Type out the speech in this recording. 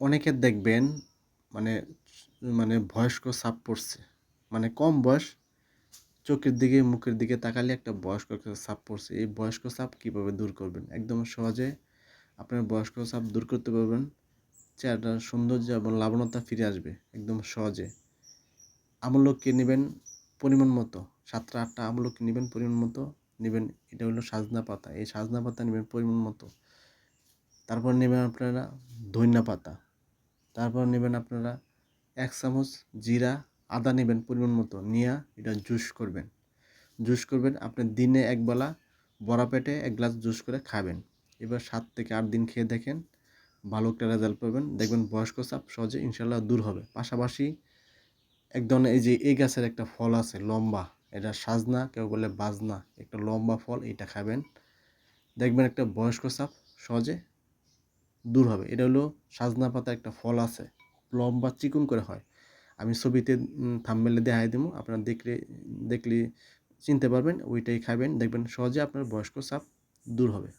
অনেকের দেখবেন মানে মানে বয়স্ক ছাপ পড়ছে। মানে কম বয়স, চোখের দিকে, মুখের দিকে তাকালে একটা বয়স্ক ছাপ পড়ছে। এই বয়স্ক ছাপ কীভাবে দূর করবেন? একদম সহজে আপনার বয়স্ক ছাপ দূর করতে পারবেন। চেহারাটার সৌন্দর্য এবং লাবণতা ফিরে আসবে একদম সহজে। আমলকি নেবেন পরিমাণ মতো, সাতটা, আটটা আমলকি নেবেন পরিমাণ মতো। নেবেন, এটা হলো সাজনা পাতা। এই সাজনা পাতা নেবেন পরিমাণ মতো। তারপর নেবেন আপনারা ধনিয়া পাতা। তারপর নেবেন আপনারা এক চামচ জিরা, আদা নেবেন পরিমাণ মতো, নিয়ে এটা জুস করবেন। জুস করবেন, আপনি দিনে একবেলা বড়া পেটে এক গ্লাস জুস করে খাবেন। এবার সাত থেকে আট দিন খেয়ে দেখেন, ভালো একটা রেজাল্ট পাবেন। দেখবেন বয়স্ক চাপ সহজে ইনশাল্লাহ দূর হবে। পাশাপাশি এক ধরনের এই যে এই গাছের একটা ফল আছে, লম্বা, এটা সাজনা, কেউ বলে বাজনা, একটা লম্বা ফল এটা খাবেন। দেখবেন একটা বয়স্ক চাপ সহজে দূর হবে। এটা হলো সাজনা পাতা একটা ফল আছে, লম্বা চিকুন করে হয়। আমি ছবিতে থামবেলে দেখাই দেবো, আপনারা দেখলে দেখলে চিনতে পারবেন, ওইটাই খাবেন। দেখবেন সহজে আপনার বয়স্ক চাপ দূর হবে।